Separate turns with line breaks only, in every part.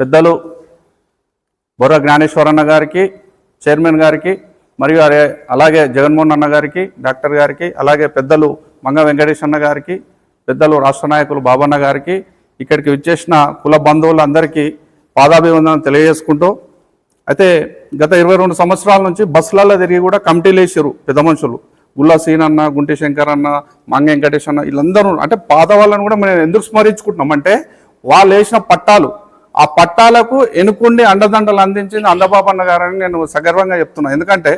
పెద్దలు బొర్ర జ్ఞానేశ్వరన్న గారికి చైర్మన్ గారికి మరియు అలాగే జగన్మోహన్ అన్న గారికి డాక్టర్ గారికి అలాగే పెద్దలు మంగ వెంకటేష్ అన్న గారికి పెద్దలు రాష్ట్ర నాయకులు బాబన్న గారికి ఇక్కడికి విచ్చేసిన కుల బంధువులందరికీ పాదాభివందనం తెలియజేసుకుంటూ అయితే గత ఇరవై రెండు సంవత్సరాల నుంచి బస్సులలో తిరిగి కూడా కమిటీలు వేసారు పెద్ద మనుషులు. గుల్లా సీన్ అన్న గుంటి శంకర్ అన్న మంగ వెంకటేష్ అన్న వీళ్ళందరూ అంటే పాత వాళ్ళని కూడా మనం ఎందుకు స్మరించుకుంటున్నాం అంటే వాళ్ళు వేసిన పట్టాలు ఆ పట్టాలకు ఎనుకుండి అండదండలు అందించింది అందబాబన్న గారని నేను సగర్వంగా చెప్తున్నాను ఎందుకంటే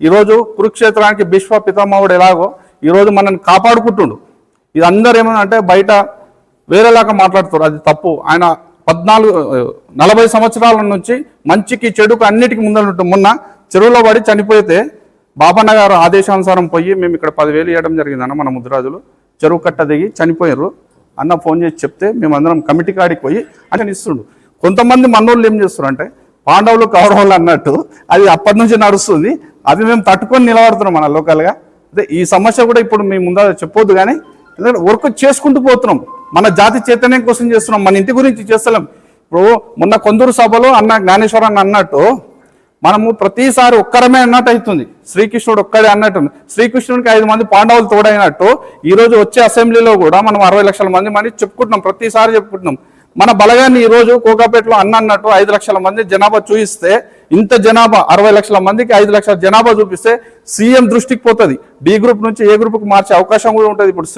ఈరోజు కురుక్షేత్రానికి భీష్మ పితామహుడు ఎలాగో ఈరోజు మనల్ని కాపాడుకుంటుండు. ఇది అందరు ఏమన్నా అంటే బయట వేరేలాగా మాట్లాడుతారు అది తప్పు. ఆయన పద్నాలుగు నలభై సంవత్సరాల నుంచి మంచికి చెడుకు అన్నిటికీ ముందు మొన్న చెరువులో పడి చనిపోతే బాబన్న గారు ఆదేశానుసారం పోయి మేము ఇక్కడ పదివేలు ఇవ్వడం జరిగిందన్న మన ముద్రాజులు చెరువు కట్ట దిగి చనిపోయారు అన్న ఫోన్ చేసి చెప్తే మేమందరం కమిటీ కాడికి పోయి అని ఇస్తుండు కొంతమంది మనోళ్ళు ఏం చేస్తారు అంటే పాండవులు కౌరవులు అన్నట్టు అది అప్పటి నుంచి నడుస్తుంది. అది మేము తట్టుకొని నిలబడుతున్నాం మన లోకల్గా. అదే ఈ సమస్య కూడా ఇప్పుడు మేము ముందర చెప్పొద్దు కానీ ఎందుకంటే వర్క్ చేసుకుంటూ పోతున్నాం. మన జాతి చైతన్యం కోసం చేస్తున్నాం. మన ఇంటి గురించి చేస్తలేం. ఇప్పుడు మొన్న కొందరు సభలో అన్న జ్ఞానేశ్వరన్ అన్నట్టు మనము ప్రతిసారి ఒక్కరమే అన్నట్టు అవుతుంది. శ్రీకృష్ణుడు ఒక్కడే అన్నట్టు. శ్రీకృష్ణుడికి ఐదు మంది పాండవులు తోడైనట్టు ఈరోజు వచ్చే అసెంబ్లీలో కూడా మనం అరవై లక్షల మంది మంది చెప్పుకుంటున్నాం. ప్రతిసారి చెప్పుకుంటున్నాం. మన బలగాన్ని ఈ రోజు కోకాపేటలో అన్న అన్నట్టు ఐదు లక్షల మంది జనాభా చూపిస్తే ఇంత జనాభా అరవై లక్షల మందికి ఐదు లక్షల జనాభా చూపిస్తే సీఎం దృష్టికి పోతుంది. డి గ్రూప్ నుంచి ఏ గ్రూప్కి మార్చే అవకాశం కూడా ఉంటుంది. ఇప్పుడు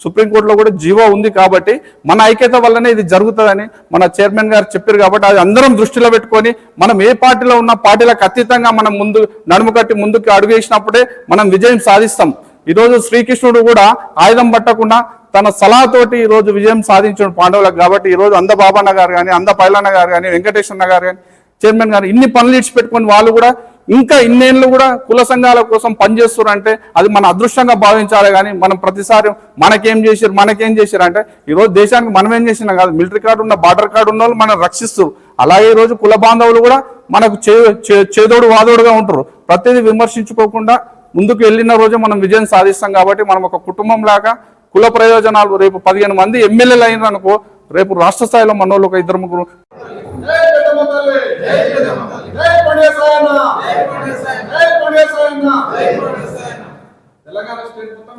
సుప్రీంకోర్టులో కూడా జీవో ఉంది కాబట్టి మన ఐక్యత వల్లనే ఇది జరుగుతుందని మన చైర్మన్ గారు చెప్పారు కాబట్టి అది అందరం దృష్టిలో పెట్టుకొని మనం ఏ పార్టీలో ఉన్న పార్టీలకు అతీతంగా మనం ముందు నడుము కట్టి ముందుకు అడుగు వేసినప్పుడే మనం విజయం సాధిస్తాం. ఈరోజు శ్రీకృష్ణుడు కూడా ఆయుధం పట్టకుండా తన సలహాతోటి ఈ రోజు విజయం సాధించిన పాండవులకు కాబట్టి ఈ రోజు అంద బాబన్న గారు కానీ అంద పైలన్న గారు కానీ వెంకటేశ్వరన్న గారు కానీ చైర్మన్ గారు ఇన్ని పనులు ఇచ్చిపెట్టుకుని వాళ్ళు కూడా ఇంకా ఇన్నేళ్ళు కూడా కుల సంఘాల కోసం పనిచేస్తున్నారంటే అది మన అదృష్టంగా భావించాలి కానీ మనం ప్రతిసారి మనకేం చేశారు మనకేం చేశారు అంటే ఈరోజు దేశానికి మనం ఏం చేసినా కాదు. మిలిటరీ కార్డు ఉన్న బార్డర్ కార్డు ఉన్న వాళ్ళు మనం రక్షిస్తారు అలాగే ఈ రోజు కుల బాంధవులు కూడా మనకు చే చేదోడు వాదోడుగా ఉంటారు ప్రతిదీ విమర్శించుకోకుండా ముందుకు వెళ్ళిన రోజు మనం విజయం సాధిస్తాం కాబట్టి మనం ఒక కుటుంబం లాగా కుల ప్రయోజనాలు రేపు పదిహేను మంది ఎమ్మెల్యేలు అయినారు అనుకో రేపు రాష్ట్ర స్థాయిలో మన ఒక ఇద్దరు ముగ్గురు
తెలంగాణ స్టేట్ మొత్తం